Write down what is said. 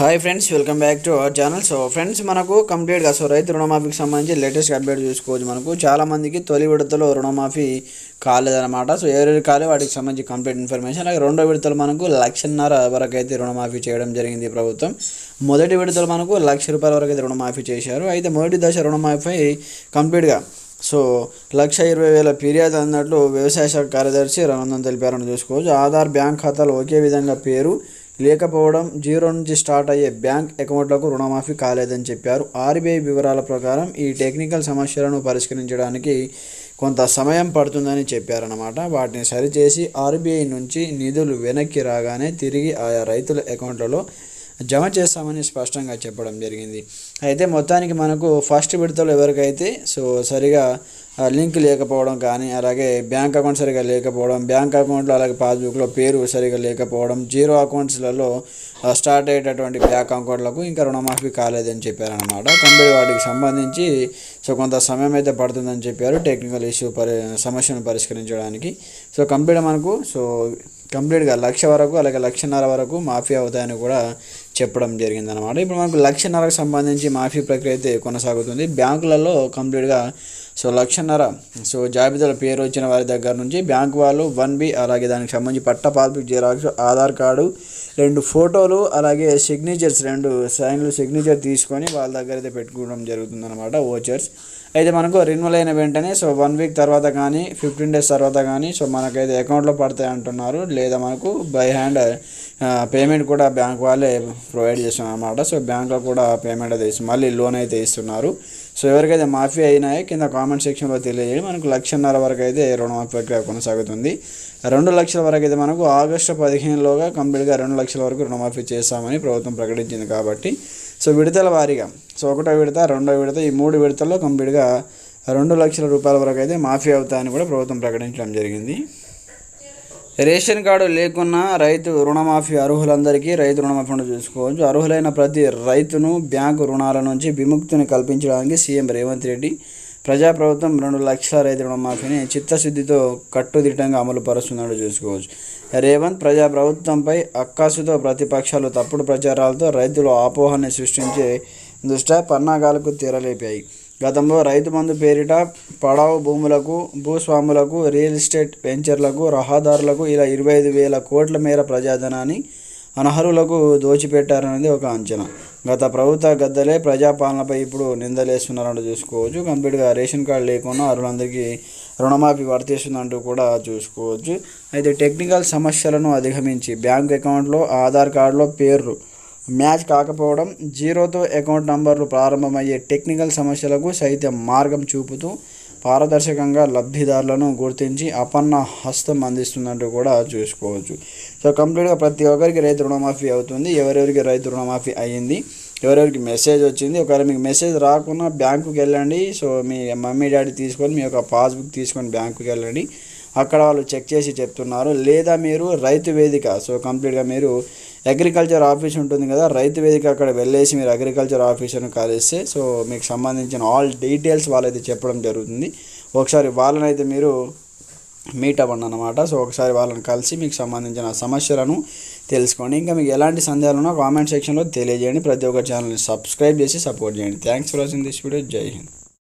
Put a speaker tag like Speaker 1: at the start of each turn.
Speaker 1: Hi friends welcome back to our channel so friends మనకు కంప్లీట్గా so రైతు రుణమాఫీకి సంబంధించి లేటెస్ట్ అప్డేట్ చూసుకోవచ్చు మనకు. చాలామందికి తొలి విడతలో రుణమాఫీ కాలేదన్నమాట. సో ఎవరెవరు కాలే వాటికి సంబంధించి కంప్లీట్ ఇన్ఫర్మేషన్ అలాగే రెండో విడతలు మనకు లక్షన్నర వరకు అయితే రుణమాఫీ చేయడం జరిగింది ప్రభుత్వం. మొదటి విడతలు మనకు లక్ష రూపాయల వరకు అయితే రుణమాఫీ చేశారు. అయితే మొదటి దశ రుణమాఫీ కంప్లీట్గా సో లక్ష ఇరవై వేల ఫిర్యాదు అన్నట్లు వ్యవసాయ శాఖ కార్యదర్శి రఘునందన్ తెలిపారని చూసుకోవచ్చు. ఆధార్ బ్యాంక్ ఖాతాలు ఒకే విధంగా పేరు లేకపోవడం జీరో నుంచి స్టార్ట్ అయ్యే బ్యాంక్ అకౌంట్లకు రుణమాఫీ కాలేదని చెప్పారు. ఆర్బీఐ వివరాల ప్రకారం ఈ టెక్నికల్ సమస్యలను పరిష్కరించడానికి కొంత సమయం పడుతుందని చెప్పారన్నమాట. వాటిని సరిచేసి ఆర్బీఐ నుంచి నిధులు వెనక్కి రాగానే తిరిగి ఆయా రైతుల అకౌంట్లలో జమ చేస్తామని స్పష్టంగా చెప్పడం జరిగింది. అయితే మొత్తానికి మనకు ఫస్ట్ విడతలో ఎవరికైతే సో సరిగా లింక్ లేకపోవడం కానీ అలాగే బ్యాంక్ అకౌంట్ సరిగా లేకపోవడం బ్యాంక్ అకౌంట్లో అలాగే పాస్బుక్లో పేరు సరిగా లేకపోవడం జీరో అకౌంట్స్లలో స్టార్ట్ అయ్యేటటువంటి బ్యాంక్ అకౌంట్లకు ఇంకా రుణమాఫీ కాలేదని చెప్పారనమాట కంపెనీ వాటికి సంబంధించి సో కొంత సమయం అయితే పడుతుందని చెప్పారు టెక్నికల్ ఇష్యూ పరి సమస్యను పరిష్కరించడానికి. సో కంప్లీట్ మనకు సో కంప్లీట్గా లక్ష వరకు అలాగే లక్షన్నర వరకు మాఫీ అవుతాయని కూడా చెప్పడం జరిగిందనమాట ఇప్పుడు మనకు లక్షన్నరకు సంబంధించి మాఫీ ప్రక్రియ అయితే కొనసాగుతుంది. బ్యాంకులలో కంప్లీట్గా సో లక్షన్నర. సో జాబితాలో పేరు వచ్చిన వారి దగ్గర నుంచి బ్యాంక్ వాళ్ళు వన్ బి అలాగే దానికి సంబంధించి పట్ట పాస్బుక్ జిరాక్స్ ఆధార్ కార్డు రెండు ఫోటోలు అలాగే సిగ్నేచర్స్ రెండు సైన్లు సిగ్నేచర్ తీసుకొని వాళ్ళ దగ్గర అయితే పెట్టుకోవడం జరుగుతుందన్నమాట ఓచర్స్. అయితే మనకు రెన్యువల్ అయిన వెంటనే సో వన్ వీక్ తర్వాత కానీ ఫిఫ్టీన్ డేస్ తర్వాత కానీ సో మనకైతే అకౌంట్లో పడతాయి అంటున్నారు. లేదా మనకు బై హ్యాండ్ పేమెంట్ కూడా బ్యాంక్ వాళ్ళే ప్రొవైడ్ చేస్తున్నారు అనమాట సో బ్యాంక్లో కూడా పేమెంట్ అయితే ఇస్తున్నారు మళ్ళీ లోన్ అయితే ఇస్తున్నారు. సో ఎవరికైతే మాఫీ అయినాయో కింద కామెంట్ సెక్షన్లో తెలియజేయండి. మనకు లక్షన్నర వరకు అయితే రుణమాఫీ ప్రక్రియ కొనసాగుతుంది. రెండు లక్షల వరకు అయితే మనకు ఆగస్టు పదిహేనులోగా కంప్లీట్గా రెండు లక్షల వరకు రుణమాఫీ చేస్తామని ప్రభుత్వం ప్రకటించింది కాబట్టి సో విడతల వారీగా సో ఒకటో విడత రెండో విడత ఈ మూడు విడతల్లో కంప్లీట్గా రెండు లక్షల రూపాయల వరకు అయితే మాఫీ అవుతాయని కూడా ప్రభుత్వం ప్రకటించడం జరిగింది. రేషన్ కార్డు లేకున్నా రైతు రుణమాఫీ అర్హులందరికీ రైతు రుణమాఫీ చూసుకోవచ్చు. అర్హులైన ప్రతి రైతును బ్యాంకు రుణాల నుంచి విముక్తిని కల్పించడానికి సీఎం రేవంత్ రెడ్డి ప్రజాప్రభుత్వం రెండు లక్షల రైతు రుణమాఫీని చిత్తశుద్ధితో కట్టుదిట్టంగా అమలు పరుస్తున్నట్టు చూసుకోవచ్చు. రేవంత్ ప్రజాప్రభుత్వంపై అక్కాసుతో ప్రతిపక్షాలు తప్పుడు ప్రచారాలతో రైతులు ఆపోహాన్ని సృష్టించే దుష్ట పన్నాగాలకు తెరలేపాయి. గతంలో రైతు బంధు పేరిట పడావు భూములకు భూస్వాములకు రియల్ ఎస్టేట్ వెంచర్లకు రహదారులకు ఇలా ఇరవై ఐదు వేల కోట్ల మేర ప్రజాధనాన్ని అనర్హులకు దోచిపెట్టారనేది ఒక అంచనా. గత ప్రభుత్వ గద్దలే ప్రజాపాలనపై ఇప్పుడు నిందలేస్తున్నారంటూ చూసుకోవచ్చు. కంప్లీట్గా రేషన్ కార్డు లేకుండా అర్హులందరికీ రుణమాఫీ వర్తిస్తుందంటూ కూడా చూసుకోవచ్చు. అయితే టెక్నికల్ సమస్యలను అధిగమించి బ్యాంక్ అకౌంట్లో ఆధార్ కార్డులో పేర్లు మ్యాచ్ కాకపోవడం జీరోతో అకౌంట్ నంబర్లు ప్రారంభమయ్యే టెక్నికల్ సమస్యలకు సైతం మార్గం చూపుతూ పారదర్శకంగా లబ్ధిదారులను గుర్తించి అపన్న హస్తం అందిస్తుందంటూ కూడా చూసుకోవచ్చు. సో కంప్లీట్గా ప్రతి ఒక్కరికి రైతు రుణమాఫీ అవుతుంది. ఎవరెవరికి రైతు రుణమాఫీ అయ్యింది ఎవరెవరికి మెసేజ్ వచ్చింది ఒకవేళ మీకు మెసేజ్ రాకుండా బ్యాంకుకి వెళ్ళండి. సో మీ మమ్మీ డాడీ తీసుకొని మీ యొక్క పాస్బుక్ తీసుకొని బ్యాంకుకి వెళ్ళండి. అక్కడ వాళ్ళు చెక్ చేసి చెప్తున్నారు. లేదా మీరు రైతు వేదిక సో కంప్లీట్గా మీరు అగ్రికల్చర్ ఆఫీస్ ఉంటుంది కదా రైతు వేదిక అక్కడ వెళ్ళేసి మీరు అగ్రికల్చర్ ఆఫీసర్ని కలిస్తే సో మీకు సంబంధించిన ఆల్ డీటెయిల్స్ వాళ్ళైతే చెప్పడం జరుగుతుంది. ఒకసారి వాళ్ళనైతే మీరు మీట్ అవ్వండి అనమాట సో ఒకసారి వాళ్ళని కలిసి మీకు సంబంధించిన సమస్యలను తెలుసుకోండి. ఇంకా మీకు ఎలాంటి సందేహాలు ఉన్నా కామెంట్ సెక్షన్లో తెలియజేయండి. ప్రతి ఒక్క ఛానల్ని సబ్స్క్రైబ్ చేసి సపోర్ట్ చేయండి. Thanks for watching this video Jai Hind.